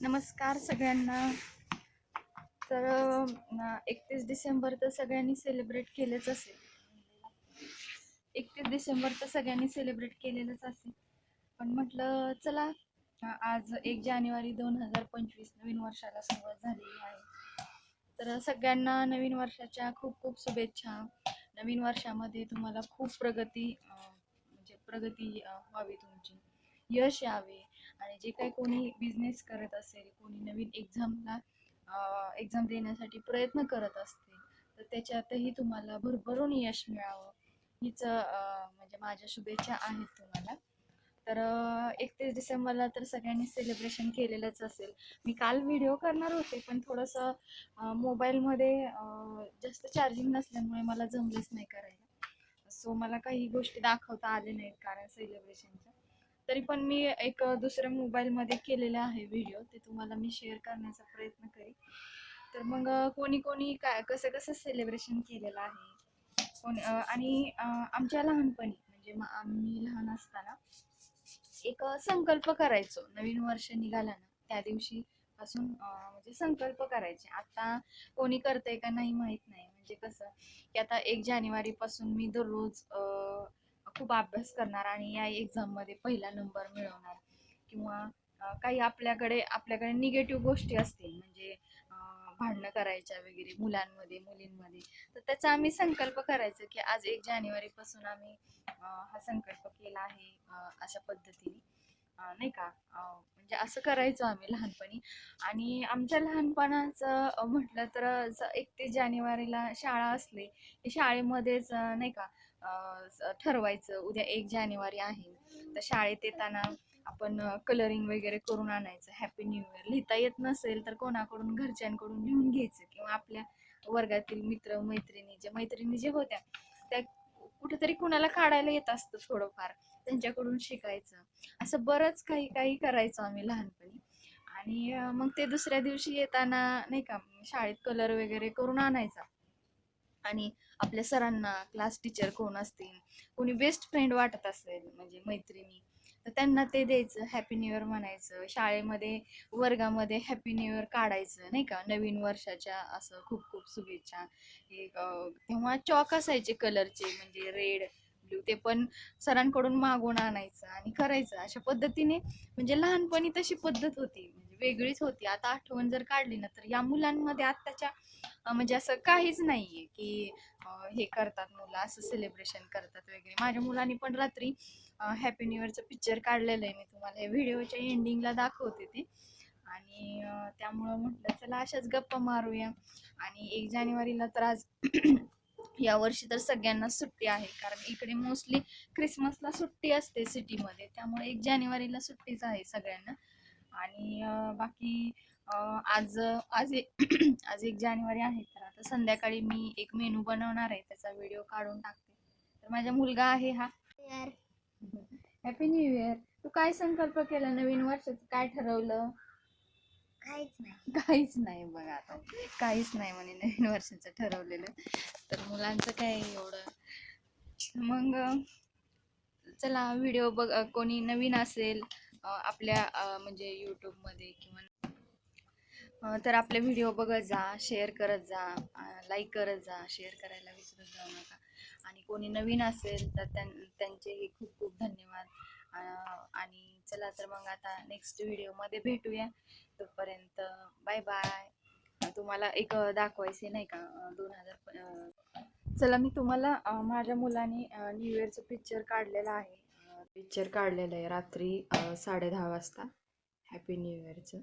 नमस्कार सगळ्यांना. तर एकतीस डिसेंबर तर सगळ्यांनी सेलिब्रेट केलेच असेल. एकतीस डिसेंबर तर सगळ्यांनी सेलिब्रेट केलेलंच असेल. पण म्हटलं चला आज एक जानेवारी दोन हजार पंचवीस नवीन वर्षाला सुरुवात झालेली आहे. तर सगळ्यांना नवीन वर्षाच्या खूप खूप शुभेच्छा. नवीन वर्षामध्ये तुम्हाला खूप प्रगती म्हणजे प्रगती व्हावी तुमची. यश यावे. आणि जे काही कोणी बिझनेस करत असेल कोणी नवीन एक्झामला एक्झाम देण्यासाठी प्रयत्न करत असतील तर त्याच्यातही तुम्हाला भरभरून यश मिळावं. हीच म्हणजे माझ्या शुभेच्छा आहेत तुम्हाला. तर एकतीस डिसेंबरला तर सगळ्यांनी सेलिब्रेशन केलेलंच असेल. मी काल व्हिडिओ करणार होते पण थोडंसं मोबाईलमध्ये जास्त चार्जिंग नसल्यामुळे मला जमलंच नाही करायला. सो मला काही गोष्टी दाखवता आले नाहीत कारण सेलिब्रेशनच्या तरी पण मी एक दुसऱ्या मोबाईलमध्ये केलेला आहे व्हिडिओ. ते तुम्हाला मी शेअर करण्याचा प्रयत्न करेन. तर मग कोणी कोणी काय कसं कसं सेलिब्रेशन केलेलं आहे? कोण आणि आमच्या लहानपणी म्हणजे आम्ही लहान असताना एक संकल्प करायचो. नवीन वर्ष निघाला ना त्या दिवशी पासून म्हणजे संकल्प करायचे. आता कोणी करतंय का नाही माहीत नाही. म्हणजे कसं की आता एक जानेवारीपासून मी दररोज खूप अभ्यास करणार आणि या एक्झाममध्ये पहिला नंबर मिळवणार. किंवा काही आपल्याकडे आपल्याकडे निगेटिव्ह गोष्टी असतील म्हणजे भांडणं करायच्या वगैरे मुलांमध्ये मुलींमध्ये तर त्याचा आम्ही संकल्प करायचो की आज एक जानेवारीपासून आम्ही हा संकल्प केला आहे अशा पद्धतीने. नाही का? म्हणजे असं करायचो आम्ही लहानपणी. आणि आमच्या लहानपणाचं म्हटलं तर एकतीस जानेवारीला शाळा असली शाळेमध्येच नाही का ठरवायचं. उद्या एक जानेवारी आहे. तर शाळेत येताना आपण कलरिंग वगैरे करून आणायचं. हॅपी न्यू इयर लिहिता येत नसेल तर कोणाकडून घरच्यांकडून लिहून घ्यायचं किंवा आपल्या वर्गातील मित्र मैत्रिणी जे मैत्रिणी जे होत्या त्या कुठेतरी कुणाला काढायला येत असतं थोडंफार. त्यांच्याकडून शिकायचं. असं बरंच काही काही करायचो आम्ही लहानपणी. आणि मग ते दुसऱ्या दिवशी येताना नाही का शाळेत कलर वगैरे करून आणायचा. आणि आपल्या सरांना क्लास टीचर कोण असतील कोणी बेस्ट फ्रेंड वाटत असेल म्हणजे मैत्रिणी तर त्यांना ते द्यायचं हॅपी न्यू इयर म्हणायचं शाळेमध्ये वर्गामध्ये हॅपी न्यू इयर काढायचं नाही का? नवीन वर्षाच्या असं खूप खूप शुभेच्छा. तेव्हा चॉक असायचे कलरचे म्हणजे रेड ब्ल्यू ते पण सरांकडून मागून आणायचं आणि करायचं. अशा पद्धतीने म्हणजे लहानपणी तशी पद्धत होती. म्हणजे वेगळीच होती. आता आठवण जर काढली ना तर या मुलांमध्ये आत्ताच्या म्हणजे असं काहीच नाहीये की हे करतात मुलं असं सेलिब्रेशन करतात वगैरे. माझ्या मुलांनी पण रात्री हॅपी न्यू इयरचं पिक्चर काढलेलं आहे. मी तुम्हाला या व्हिडिओच्या एंडिंगला दाखवते ते. आणि त्यामुळं म्हटलं चला अशाच गप्पा मारूया. आणि एक जानेवारीला तर आज या वर्षी तर सगळ्यांना सुट्टी आहे. कारण इकडे मोस्टली क्रिसमसला सुट्टी असते सिटीमध्ये त्यामुळे एक जानेवारीला सुट्टीच आहे सगळ्यांना. आणि बाकी आज आज ए- आज एक जानेवारी आहे तर आता संध्याकाळी मी एक मेनू बनवणार आहे त्याचा व्हिडिओ काढून टाकते. तर माझा मुलगा आहे हा. हॅपी न्यू इयर तू काय संकल्प केला नवीन वर्षाचं काय ठरवलं? काहीच नाही. काहीच नाही बघा आता. काहीच नाही म्हणे नवीन वर्षाचं ठरवलेलं. तर मुलांचं काय एवढं? मग चला व्हिडिओ बघ कोणी नवीन असेल आपल्या म्हणजे यूट्यूबमध्ये किंवा तर आपले व्हिडिओ बघत जा शेअर करत जा लाईक करत जा शेअर करायला विसरत जाऊ नका. आणि कोणी नवीन असेल तर त्यां त्यांचेही खूप खूप धन्यवाद. आणि चला तर मग आता नेक्स्ट व्हिडिओमध्ये भेटूया. तोपर्यंत बाय बाय तुम्हाला एक दाखवायचे नाही का? दोन हजार चला मी तुम्हाला माझ्या मुलाने न्यू इयरचं पिक्चर काढलेलं आहे. पिक्चर काढलेलं आहे रात्री साडे दहा वाजता. Happy new इयरचं